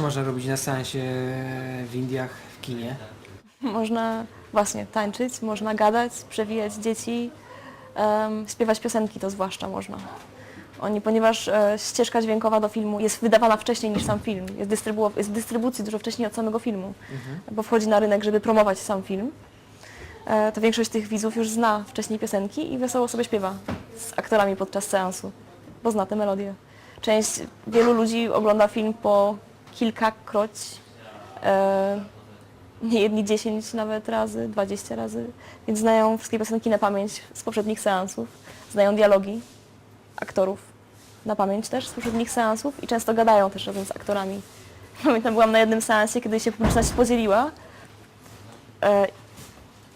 Co można robić na seansie w Indiach, w kinie? Można właśnie tańczyć, można gadać, przewijać dzieci, em, śpiewać piosenki to zwłaszcza można. Oni, ponieważ e, ścieżka dźwiękowa do filmu jest wydawana wcześniej niż sam film, jest, dystrybu- jest w dystrybucji dużo wcześniej od samego filmu, bo wchodzi na rynek, żeby promować sam film, e, to większość tych widzów już zna wcześniej piosenki i wesoło sobie śpiewa z aktorami podczas seansu, bo zna te melodie. Część, wielu ludzi ogląda film po kilkakroć, e, nie jedni 10 nawet razy, 20 razy, więc znają wszystkie piosenki na pamięć z poprzednich seansów, znają dialogi aktorów na pamięć też z poprzednich seansów i często gadają też razem z aktorami. Pamiętam, byłam na jednym seansie, kiedy się publiczność podzieliła e,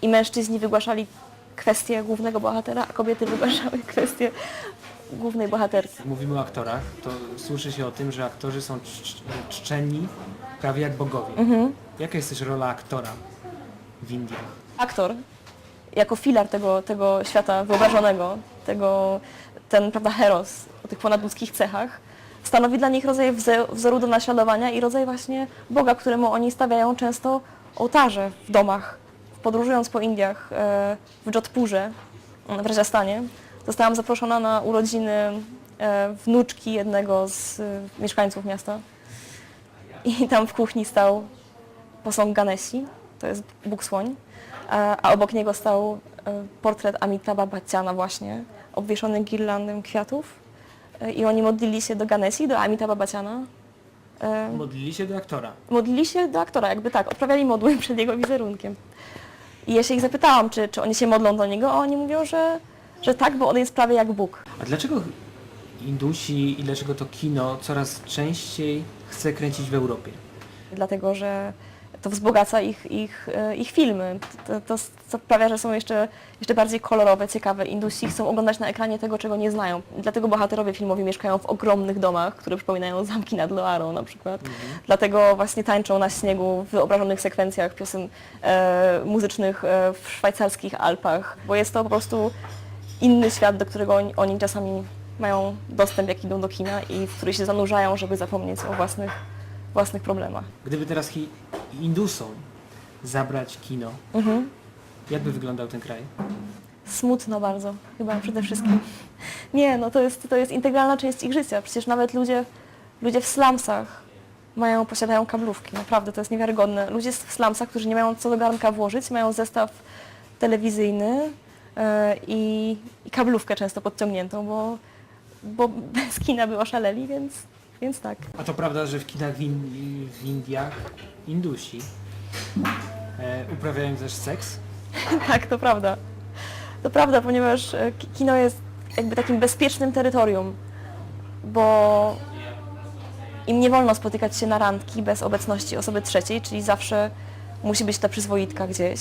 i mężczyźni wygłaszali kwestię głównego bohatera, a kobiety wygłaszały kwestię głównej bohaterki. Mówimy o aktorach, to słyszy się o tym, że aktorzy są czcz- czczeni prawie jak bogowie. Jaka jest też rola aktora w Indiach? aktor jako filar tego, tego świata wyobrażonego, tego, ten prawda, heros o tych ponadludzkich cechach, stanowi dla nich rodzaj wze- wzoru do naśladowania i rodzaj właśnie Boga, któremu oni stawiają często ołtarze w domach. Podróżując po Indiach e, w Jodhpurze, w Rajasthanie, zostałam zaproszona na urodziny e, wnuczki jednego z e, mieszkańców miasta. I tam w kuchni stał posąg Ganesi, to jest Bóg Słoń, a obok niego stał e, portret Amitabha Bachchana właśnie, obwieszony girlandem kwiatów i oni modlili się do Ganesi, do Amitabha Bachchana. E, Modlili się do aktora. Modlili się do aktora, jakby tak, odprawiali modły przed jego wizerunkiem. I ja się ich zapytałam, czy, czy oni się modlą do niego, a oni mówią, że, że tak, bo on jest prawie jak Bóg. A dlaczego Indusi i dlaczego to kino coraz częściej chce kręcić w Europie? dlatego że to wzbogaca ich, ich, e, ich filmy. To, to sprawia, że są jeszcze, jeszcze bardziej kolorowe, ciekawe. Indusi chcą oglądać na ekranie tego, czego nie znają. Dlatego bohaterowie filmowi mieszkają w ogromnych domach, które przypominają zamki nad Loarą na przykład. Dlatego właśnie tańczą na śniegu w wyobrażonych sekwencjach piosen e, muzycznych e, w szwajcarskich Alpach, bo jest to po prostu inny świat, do którego oni, oni czasami mają dostęp, jak idą do kina i w który się zanurzają, żeby zapomnieć o własnych, własnych problemach. Gdyby teraz hi- Indusom zabrać kino, Mhm. jak by wyglądał ten kraj? Smutno bardzo, chyba przede wszystkim. Nie, no to jest, to jest integralna część ich życia. Przecież nawet ludzie, ludzie w slumsach mają, posiadają kablówki. Naprawdę, to jest niewiarygodne. Ludzie w slumsach, którzy nie mają co do garnka włożyć, mają zestaw telewizyjny i, i kablówkę często podciągniętą, bo, bo bez kina by oszaleli, więc, więc tak. A to prawda, że w kinach w, w Indiach Indusi e, uprawiają też seks? Tak, to prawda. To prawda, ponieważ e, ki- kino jest jakby takim bezpiecznym terytorium, bo im nie wolno spotykać się na randki bez obecności osoby trzeciej, czyli zawsze musi być ta przyzwoitka gdzieś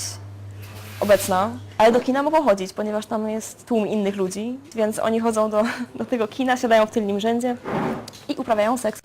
obecna, ale do kina mogą chodzić, ponieważ tam jest tłum innych ludzi, więc oni chodzą do, do tego kina, siadają w tylnym rzędzie i uprawiają seks.